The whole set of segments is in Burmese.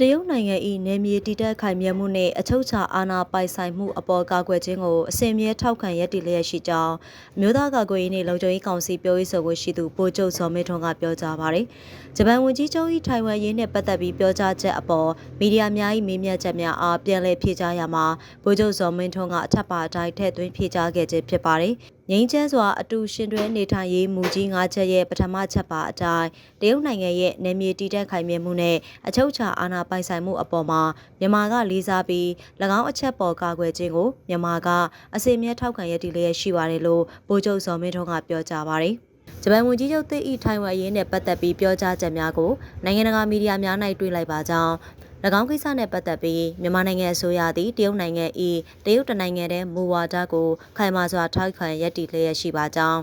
တရုတ်နိုင်ငံ၏နယ်မြေတည်တံ့ခိုင်မြဲမှုနှင့်အချုပ်အခြာအာဏာပိုင်ဆိုင်မှုအပေါ်ကာကွယ်ခြင်းကိုအစဉ်အမြဲထောက်ခံရည်တည်လျက်ရှိကြောင်းအမျိုးသားကာကွယ်ရေးနှင့်လုံခြုံရေးကောင်စီပြောရေးဆိုခွင့်ရှိသူဗိုလ်ချုပ်ဇော်မင်းထွန်းကပြောကြားပါတယ်။ဂျပန်ဝန်ကြီးချုပ်၏ထိုင်ဝမ်ရေးနှင့်ပတ်သက်ပြီးပြောကြားချက်အပေါ်မီဒီယာများ၏မေးမြန်းချက်များအားပြန်လည်ဖြေကြားရမှာဗိုလ်ချုပ်ဇော်မင်းထွန်းကအထက်ပါအတိုင်းထည့်သွင်းဖြေကြားခဲ့ခြင်းဖြစ်ပါတယ်။ငိမ့်ချမ်းစွာအတူရှင်တွဲနေထိုင်ရေးမူကြီး၅ချက်ရဲ့ပထမချက်ပါအတိုင်းတရုတ်နိုင်ငံရဲ့နယ်မြေတည်တံ့ခိုင်မြဲမှုနဲ့အချုပ်အခြာအာဏာပိုင်ဆိုင်မှုအပေါ်မှာမြန်မာကလေးစားပြီး၎င်းအချက်ပေါ်ကာကွယ်ခြင်းကိုမြန်မာကအစီအမြဲထောက်ခံရည်တည်လျက်ရှိပါတယ်လို့ဗိုလ်ချုပ်ဇော်မင်းထွန်းကပြောကြားပါတယ်။ဂျပန်ဝန်ကြီးချုပ်သစ်ဤထိုင်ဝမ်အရေးနဲ့ပတ်သက်ပြီးပြောကြားချက်များကိုနိုင်ငံတကာမီဒီယာများ၌တွေ့လိုက်ပါကြောင်း၎ င်းကိစ္စနဲ့ပတ်သက်ပြီးမြန်မာနိုင်ငံအစိုးရသည်တရုတ်နိုင်ငံ၏တရုတ်တနိုင်ငံတည်းမူဝါဒကိုခိုင်မာစွာထောက်ခံရည်တည်လျက်ရှိပါကြောင်း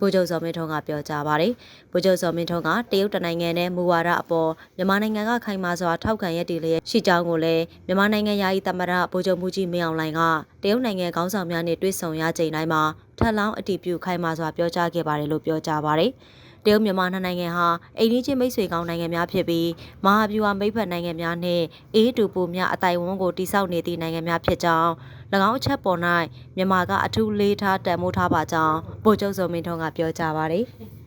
ဗိုလ်ချုပ်ဇော်မင်းထွန်းကပြောကြားပါတယ်။ဗိုလ်ချုပ်ဇော်မင်းထွန်းကတရုတ်တနိုင်ငံနဲ့မူဝါဒအပေါ်မြန်မာနိုင်ငံကခိုင်မာစွာထောက်ခံရည်တည်လျက်ရှိကြောင်းကိုလည်းမြန်မာနိုင်ငံယာယီသမ္မတဗိုလ်ချုပ်မူကြီးမင်းအောင်လှိုင်ကတရုတ်နိုင်ငံခေါင်းဆောင်များနဲ့တွေ့ဆုံရချိန်တိုင်းမှာထပ်လောင်းအတည်ပြုခိုင်မာစွာပြောကြားခဲ့ပါတယ်လို့ပြောကြားပါတယ်။ တရုတ်မြန်မာနှစ်နိုင်ငံဟာအိမ်နီးချင်းမိတ်ဆွေကောင်းနိုင်ငံများဖြစ်ပြီးမဟာဗျူဟာမိတ်ဖက်နိုင်ငံများနှင့်အေးတူပူများအတိုင်ဝန်းကိုတိစောက်နေသည့်နိုင်ငံများဖြစ်ကြောင်း၎င်းအချက်ပေါ်၌မြန်မာကအထူးလေးထားတန်မိုးထားပါကြောင်းဗိုလ်ချုပ်စောမင်းထွန်းကပြောကြားပါတယ်။